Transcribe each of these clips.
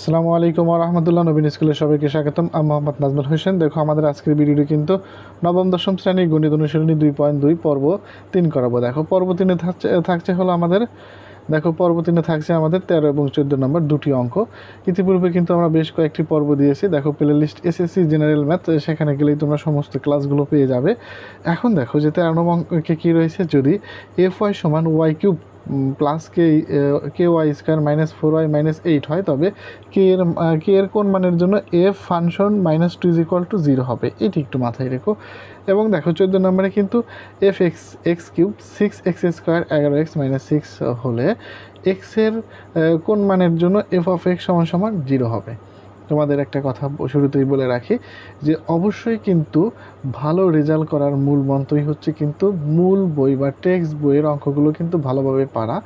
আসসালামু আলাইকুম রহমতুল্লাহ নবীন স্কুলের সবাইকে স্বাগতম। আমি মোহাম্মদ নাজমুল হোসেন। দেখো, আমাদের আজকের ভিডিওটি কিন্তু নবম, দশম শ্রেণি গণিত অনুশীলনী দুই পয়েন্ট দুই পর্ব তিন করাবো। দেখো, পর্ব তিনে থাকছে থাকছে হলো আমাদের, দেখো, পর্ব তিনে থাকছে আমাদের তেরো এবং চোদ্দ নম্বর দুটি অঙ্ক। ইতিপূর্বে কিন্তু আমরা বেশ কয়েকটি পর্ব দিয়েছি। দেখো, playlist SSC, general math, সেখানে গেলেই তোমরা সমস্ত ক্লাসগুলো পেয়ে যাবে। এখন দেখো যে তেরো নম্বর অঙ্কে কী রয়েছে? যদি এফ ওয়াই সমান Y cube plus K K Y square minus four Y minus eight হয়, তবে কে এর কে এর কোন মানের জন্য F function minus two is equal to zero হবে। এটি একটু মাথায় রেখো। এবং দেখো, চোদ্দ নম্বরে কিন্তু F X X cube six X square এগারো এক্স মাইনাস সিক্স হলে এক্সের কোন মানের জন্য এফ অফ এক্স সমান সমান জিরো হবে। তোমাদের একটা কথা শুরুতেই বলে রাখি যে অবশ্যই কিন্তু ভালো রেজাল্ট করার মূল মন্ত্রই হচ্ছে কিন্তু মূল বই বা টেক্সট বইয়ের অঙ্কগুলো কিন্তু ভালোভাবে পারা।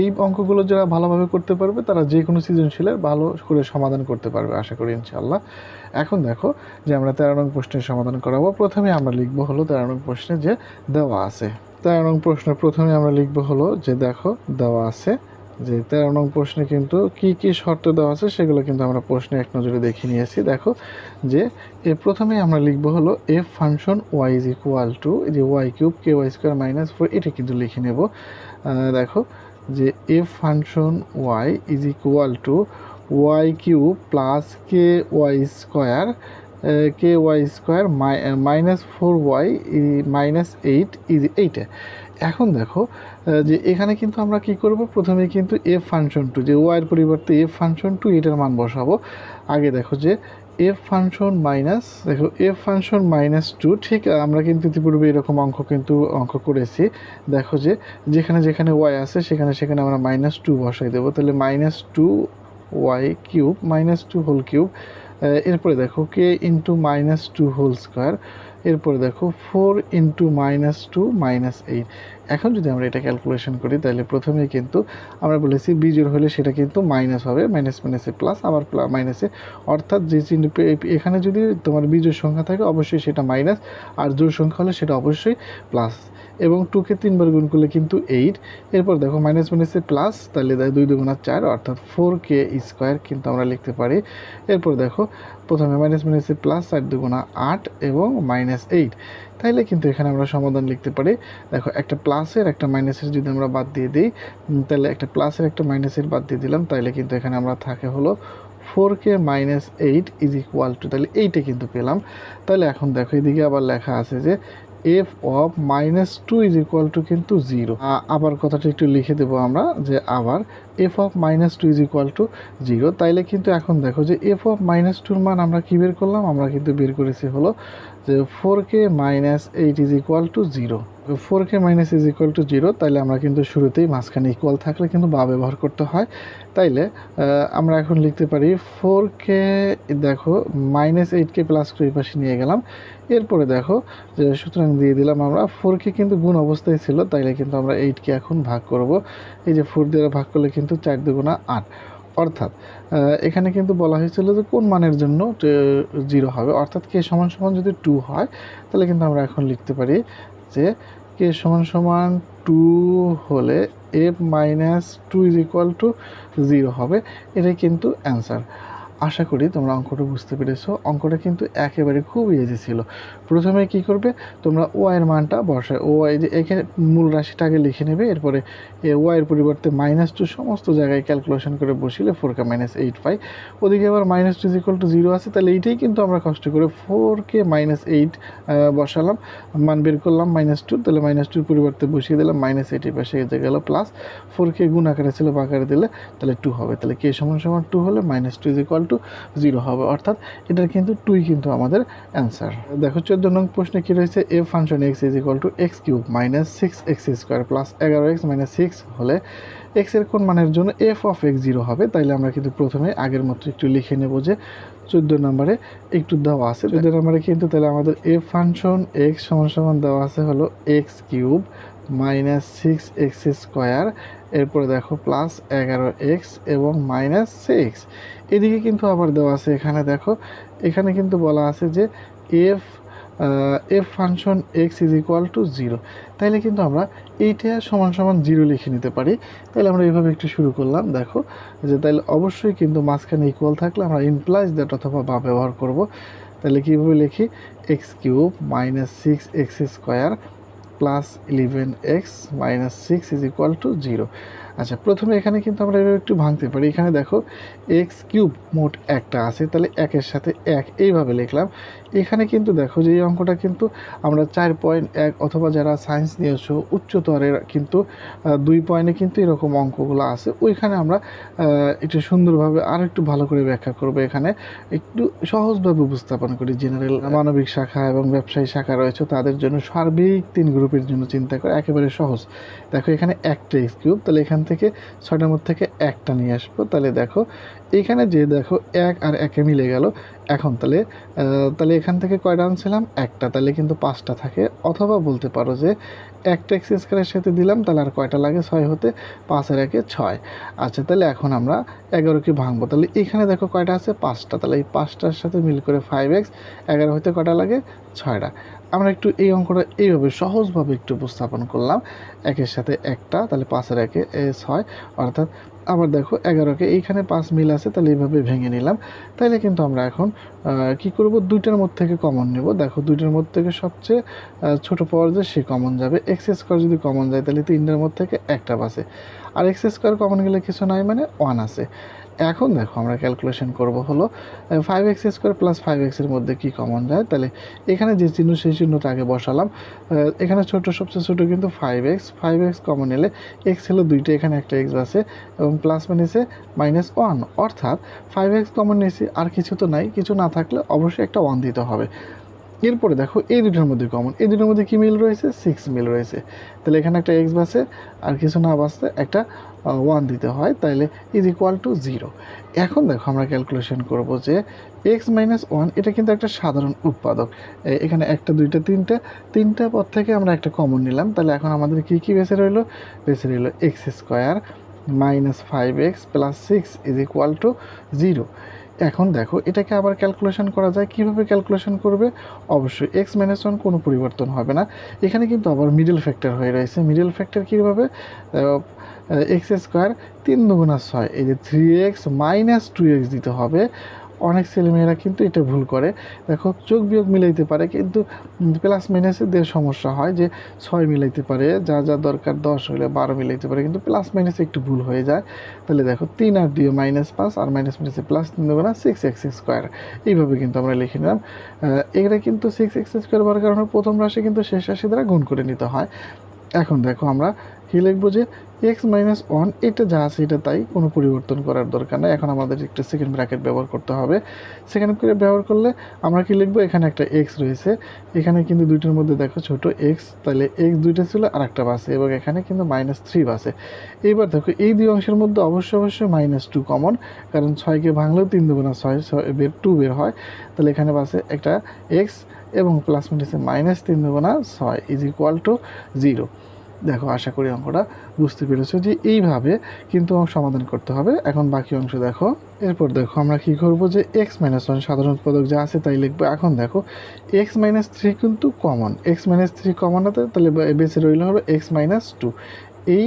এই অঙ্কগুলো যারা ভালোভাবে করতে পারবে, তারা যে কোনো সৃজনশীলের ভালো করে সমাধান করতে পারবে আশা করি ইনশাল্লাহ এখন দেখো যে আমরা তেরো নং প্রশ্নের সমাধান করাবো। প্রথমে আমরা লিখব হলো তেরো নং প্রশ্নে যে দেওয়া আছে। তেরো নং প্রশ্ন প্রথমে আমরা লিখব হলো যে দেখো দেওয়া আছে যে তেরো নং প্রশ্নে কিন্তু কি কি শর্ত দেওয়া আছে সেগুলো কিন্তু আমরা প্রশ্নে এক নজরে দেখে নিয়েছি। দেখো যে এ প্রথমে আমরা লিখব হলো F function Y is equal to যে Y cube K Y square minus four এটা কিন্তু লিখে নেব। দেখো যে F function Y is equal to Y cube plus K Y square K Y square minus four Y minus eight is এইটে। এখন দেখো যে এখানে কিন্তু আমরা কি করব? প্রথমে কিন্তু এফ ফাংশন টু যে ওয়াইয়ের পরিবর্তে এফ ফাংশন টু এটার মান বসাবো। আগে দেখো যে এফ ফাংশন মাইনাস দেখো এফ ফাংশন মাইনাস টু ঠিক আমরা কিন্তু ইতিপূর্বে এরকম অঙ্ক কিন্তু, অঙ্ক করেছি। দেখো যে যেখানে যেখানে ওয়াই আছে, সেখানে সেখানে আমরা মাইনাস টু বসাই দেবো। তাহলে minus two Y cube minus two whole cube এরপরে দেখো K into minus two whole square এরপরে দেখো four into minus two minus eight এখন যদি আমরা এটা ক্যালকুলেশন করি, তাহলে প্রথমে কিন্তু আমরা বলেছি বিজোর হলে সেটা কিন্তু মাইনাস হবে মাইনাস মাইনাসে প্লাস আবার মাইনাসে অর্থাৎ যে চিহ্ন এখানে যদি তোমার বিজোর সংখ্যা থাকে, অবশ্যই সেটা মাইনাস আর জোর সংখ্যা হলে সেটা অবশ্যই প্লাস এবং টুকে তিনবার গুণ করলে কিন্তু এইট এরপর দেখো মাইনাস মাইনাসে প্লাস তাহলে দুই দুগুণা চার, অর্থাৎ ফোর কে স্কোয়ার কিন্তু আমরা লিখতে পারি। এরপর দেখো, প্রথমে মাইনাস মাইনাসে প্লাস চার দুগুণা আট, এবং মাইনাস এইট তাইলে কিন্তু এখানে আমরা সমাধান লিখতে পারি। দেখো, একটা প্লাসের একটা মাইনাসের যদি আমরা বাদ দিয়ে দিই তাহলে একটা প্লাসের একটা মাইনাসের বাদ দিয়ে দিলাম, তাইলে কিন্তু এখানে আমরা থাকে হলো four K minus eight is equal to তাহলে এইটে কিন্তু পেলাম। তাহলে এখন দেখো, এদিকে আবার লেখা আছে যে F of minus two is equal to কিন্তু জিরো আবার কথাটা একটু লিখে দেবো আমরা যে আবার F of minus two is equal to zero তাইলে কিন্তু এখন দেখো যে এফ অফ মাইনাস টুর মান আমরা কী বের করলাম? আমরা কিন্তু বের করেছি হলো যে four K minus eight is equal to zero four K minus is equal to zero তাইলে আমরা কিন্তু শুরুতেই মাঝখানে ইকুয়াল থাকলে কিন্তু বা ব্যবহার করতে হয়। তাইলে আমরা এখন লিখতে পারি ফোর কে দেখো মাইনাস এইটকে প্লাস করে পাশে নিয়ে গেলাম। এরপরে দেখো, যে সুতরাং দিয়ে দিলাম আমরা ফোরকে কিন্তু গুণ অবস্থায় ছিল, তাইলে কিন্তু আমরা এইটকে এখন ভাগ করব। এই যে ফোর দিয়ে ভাগ করলে কিন্তু চার দুগুণা আট। অর্থাৎ এখানে কিন্তু বলা হয়েছিল যে কোন মানের জন্য জিরো হবে। অর্থাৎ কে সমান সমান যদি টু হয়, তাহলে কিন্তু আমরা এখন লিখতে পারি যে কে সমান সমান টু হলে F minus two is equal to zero হবে। এটাই কিন্তু অ্যান্সার। আশা করি তোমরা অঙ্কটা বুঝতে পেরেছ। অঙ্কটা কিন্তু একেবারে খুব ইজি ছিল। প্রথমে কি করবে? তোমরা ওয়াইয়ের মানটা বসায়। ওয়াই যে এখানে মূল রাশিটাকে লিখে নেবে। এরপরে এ ওয়াইয়ের পরিবর্তে মাইনাস টু সমস্ত জায়গায় ক্যালকুলেশন করে বসিলে ফোর কে মাইনাস এইট পাই। ওদিকে আবার minus two equal to zero আছে। তাহলে এইটাই কিন্তু আমরা কষ্ট করে ফোর কে মাইনাস এইট বসালাম। মান বের করলাম মাইনাস টু তাহলে মাইনাস টুর পরিবর্তে বসিয়ে দিলাম মাইনাস এইটের পাশে এসে গেল প্লাস ফোর কে গুণ আকারে ছিল বাকারে দিলে তাহলে টু হবে। তাহলে কে সমান সমান টু হলে minus two is equal to zero হবে। অর্থাৎ এটার কিন্তু টুই কিন্তু আমাদের অ্যান্সার দেখো চোদ্দ নং প্রশ্নে কী রয়েছে? A function X is equal to X cube minus six X square plus এগারো এক্স মাইনাস সিক্স হলে এক্সের কোন মানের জন্য এফ অফ এক্স জিরো হবে? তাইলে আমরা কিন্তু প্রথমে আগের মতো একটু লিখে নেব যে চোদ্দ নম্বরে একটু দেওয়া আছে। চোদ্দ নম্বরে কিন্তু তাহলে আমাদের এফ ফাংশন এক্স সমান সমান দেওয়া আছে হলো X cube minus six X square, এরপরে দেখো প্লাস এগারো এক্স এবং মাইনাস সিক্স। এদিকে কিন্তু আবার দেওয়া আছে, এখানে দেখো, এখানে কিন্তু বলা আছে যে F F function X is equal to zero. তাইলে কিন্তু আমরা এইটা সমান সমান জিরো লিখে নিতে পারি। তাহলে আমরা এইভাবে একটু শুরু করলাম, দেখো, যে তাইলে অবশ্যই কিন্তু মাঝখানে ইকুয়াল থাকলে আমরা ইমপ্লাইজ দ্যাট অথবা বা ব্যবহার করব। তাহলে কীভাবে লিখি? X cube minus six X square plus eleven X minus six is equal to zero আচ্ছা প্রথমে এখানে কিন্তু আমরা এভাবে একটু ভাঙতে পারি। এখানে দেখো এক্স কিউব মোট একটা আছে তাহলে একের সাথে এক এইভাবে লিখলাম। এখানে কিন্তু দেখো যে এই অঙ্কটা কিন্তু আমরা চার পয়েন্ট এক অথবা যারা সায়েন্স নিয়েছো উচ্চতরের কিন্তু দুই পয়েন্টে কিন্তু এরকম অঙ্কগুলো আছে। ওইখানে আমরা একটু সুন্দরভাবে আর একটু ভালো করে ব্যাখ্যা করব এখানে। একটু সহজভাবে উপস্থাপন করি। জেনারেল মানবিক শাখা এবং ব্যবসায়ী শাখা রয়েছে তাদের জন্য সার্বিক তিন গ্রুপের জন্য চিন্তা করে একেবারে সহজ। দেখো এখানে একটা এক্স কিউব তাহলে এখান থেকে ছয়টার মধ্যে থেকে একটা নিয়ে আসব। তাহলে দেখো, এখানে যে দেখো এক আর একে মিলে গেল। এখন তাহলে তাহলে এখান থেকে কয়টা আনছিলাম? একটা। তাহলে কিন্তু পাঁচটা থাকে। অথবা বলতে পারো যে একটা এক্স স্কোয়ারের সাথে দিলাম, তাহলে আর কয়টা লাগে? ছয় হতে পাঁচের একে ছয়। আচ্ছা তাহলে এখন আমরা এগারোকে ভাঙবো। তাহলে এখানে দেখো কয়টা আছে? পাঁচটা। তাহলে এই পাঁচটার সাথে মিল করে ফাইভ এক্স এগারো হতে কয়টা লাগে? ছয়টা। আমরা একটু এই অঙ্কটা এইভাবে সহজভাবে একটু উপস্থাপন করলাম। একের সাথে একটা, তাহলে পাঁচের একে, এ ছয়। অর্থাৎ আবার দেখো এগারোকে, এইখানে পাঁচ মিল আছে, তাহলে এইভাবে ভেঙে নিলাম। তাইলে কিন্তু আমরা এখন কি করব? দুইটার মধ্যে থেকে কমন নেব। দেখো দুইটার মধ্যে থেকে সবচেয়ে ছোট পাওয়ার যে, সে কমন যাবে। এক্স স্কোয়ার যদি কমন যায়, তাহলে তিনটার মধ্যে থেকে একটা বাসে। আর এক্স স্কোয়ার কমন গেলে কিছু নাই মানে ওয়ান আছে। এখন দেখো আমরা ক্যালকুলেশন করব হলো five X square plus five এক্সের মধ্যে কি কমন যায়? তাহলে এখানে যে চিহ্ন, সেই চিহ্নটা আগে বসালাম। এখানে ছোট, সবচেয়ে ছোট কিন্তু five X five X common এলে এক্স হলো দুইটা, এখানে একটা এক্স আছে এবং প্লাস মাইনাসে মাইনাস ওয়ান অর্থাৎ ফাইভ এক্স কমন নিয়েছি, আর কিছু তো নাই। কিছু না থাকলে অবশ্যই একটা ওয়ান দিতে হবে। এরপরে দেখো, এই দুটোর মধ্যে কমন এই দুটোর মধ্যে কি মিল রয়েছে? সিক্স মিল রয়েছে। তাহলে এখানে একটা এক্স বাসে আর কিছু না বাসতে একটা ওয়ান দিতে হয়। তাহলে ইজ ইকুয়াল টু জিরো এখন দেখো আমরা ক্যালকুলেশন করব যে এক্স মাইনাস ওয়ান এটা কিন্তু একটা সাধারণ উৎপাদক। এখানে একটা, দুইটা, তিনটা তিনটা পদ থেকে আমরা একটা কমন নিলাম। তাহলে এখন আমাদের কি, কী বেঁচে রইল? বেঁচে রইল X square minus five X plus six is equal to zero এখন দেখো, এটাকে আবার ক্যালকুলেশন করা যায়। কীভাবে ক্যালকুলেশন করবে? অবশ্যই এক্স মাইনাস ওয়ান কোনো পরিবর্তন হবে না। এখানে কিন্তু আবার মিডল ফ্যাক্টর হয়ে রয়েছে। মিডল ফ্যাক্টর কীভাবে? এক্স স্কোয়ার তিন দুগুণা ছয়। এই যে three X minus two X দিতে হবে। অনেক ছেলেমেয়েরা কিন্তু এটা ভুল করে। দেখো যোগ বিয়োগ মিলাইতে পারে, কিন্তু প্লাস মাইনাসের দিয়ে সমস্যা হয় যে ছয় মিলাইতে পারে, যা যা দরকার দশ হলে বারো মিলাইতে পারে, কিন্তু প্লাস মাইনাসে একটু ভুল হয়ে যায়। তাহলে দেখো, তিন আর দিয়ে মাইনাস পাঁচ, আর মাইনাস মাইনাসে প্লাস তিন দেবো না সিক্স এক্স স্কোয়ার এইভাবে কিন্তু আমরা লিখে নিলাম। এটা কিন্তু সিক্স এক্স স্কোয়ার হওয়ার কারণে প্রথম রাশি কিন্তু শেষ রাশি দ্বারা গুণ করে নিতে হয়। এখন দেখো আমরা কি লিখব যে এক্স মাইনাস ওয়ান এটা যা আছে এটা তাই, কোনো পরিবর্তন করার দরকার নেই। এখন আমাদের একটা সেকেন্ড ব্র্যাকেট ব্যবহার করতে হবে। সেকেন্ড ব্র্যাকেট ব্যবহার করলে আমরা কি লিখব? এখানে একটা এক্স রয়েছে। এখানে কিন্তু দুইটার মধ্যে দেখো ছোট এক্স তাহলে এক্স দুইটা ছিল আর একটা বাসে, এবং এখানে কিন্তু মাইনাস থ্রি বাসে। এইবার দেখো, এই দুই অংশের মধ্যে অবশ্যই অবশ্যই মাইনাস টু কমন কারণ ছয়কে ভাঙলেও তিন দুগুণা ছয় ছয় বের টু বের হয়। তাহলে এখানে বাসে একটা এক্স এবং প্লাস মাইনাসে মাইনাস তিন দুগুণা ছয় ইজ ইকুয়াল টু জিরো দেখো, আশা করি অঙ্কটা বুঝতে পেরেছ যে এইভাবে কিন্তু সমাধান করতে হবে। এখন বাকি অংশ দেখো। এরপর দেখো, আমরা কি করব যে এক্স মাইনাস ওয়ান সাধারণ উৎপাদক যা আছে তাই লিখব। এখন দেখো এক্স মাইনাস থ্রি কিন্তু common X minus three common হতে তাহলে বেঁচে রইল হবে এক্স মাইনাস টু এই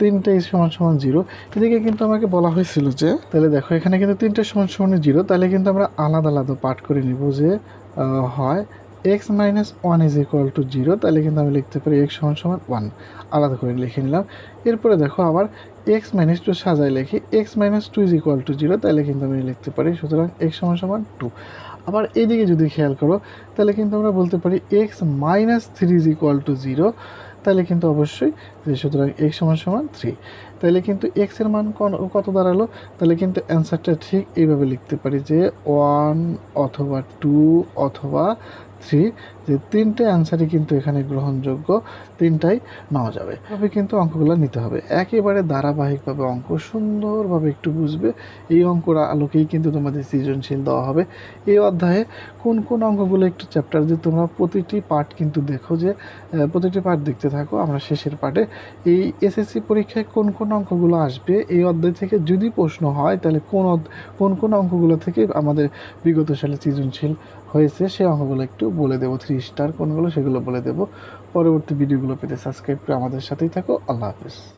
তিনটে সমান সমান জিরো এদিকে কিন্তু আমাকে বলা হয়েছিল যে, তাহলে দেখো, এখানে কিন্তু তিনটে সমান সমান জিরো তাহলে কিন্তু আমরা আলাদা আলাদা পাঠ করে নিব যে হয় X minus one is equal to zero তাহলে কিন্তু আমি লিখতে পারি এক্স সমান সমান ওয়ান আলাদা করে লিখে নিলাম। এরপরে দেখো আবার এক্স মাইনাস টু সাজায় লিখি। X minus two is equal to zero তাহলে কিন্তু আমি লিখতে পারি সুতরাং এক্স সমান সমান টু আবার এদিকে যদি খেয়াল করো, তাহলে কিন্তু আমরা বলতে পারি X minus three is equal to zero তাহলে কিন্তু অবশ্যই সুতরাং এক্স সমান সমান থ্রি তাহলে কিন্তু এক্সের মান কত দাঁড়াল? তাহলে কিন্তু অ্যান্সারটা ঠিক এইভাবে লিখতে পারি যে ওয়ান অথবা টু অথবা থ্রি, যে তিনটে অ্যান্সারই কিন্তু এখানে গ্রহণযোগ্য, তিনটাই নেওয়া যাবে। এভাবে কিন্তু অঙ্কগুলো নিতে হবে। একেবারে ধারাবাহিকভাবে অঙ্ক সুন্দরভাবে একটু বুঝবে। এই অঙ্কর আলোকেই কিন্তু তোমাদের সৃজনশীল দেওয়া হবে। এই অধ্যায়ে কোন কোন অঙ্কগুলো একটু চ্যাপ্টার যে তোমরা প্রতিটি পার্ট কিন্তু দেখো যে প্রতিটি পার্ট দেখতে থাকো, আমরা শেষের পার্টে এই এসএসসি পরীক্ষায় কোন কোন অঙ্কগুলো আসবে এই অধ্যায় থেকে যদি প্রশ্ন হয়, তাহলে কোন কোন কোন অঙ্কগুলো থেকে আমাদের বিগত সালে সৃজনশীল হয়েছে সেই অঙ্কগুলো একটু বলে দেবো। থ্রি স্টার কোনগুলো সেগুলো বলে দেবো। পরবর্তী ভিডিওগুলো পেতে সাবস্ক্রাইব করে আমাদের সাথেই থাকো। আল্লাহ হাফেজ।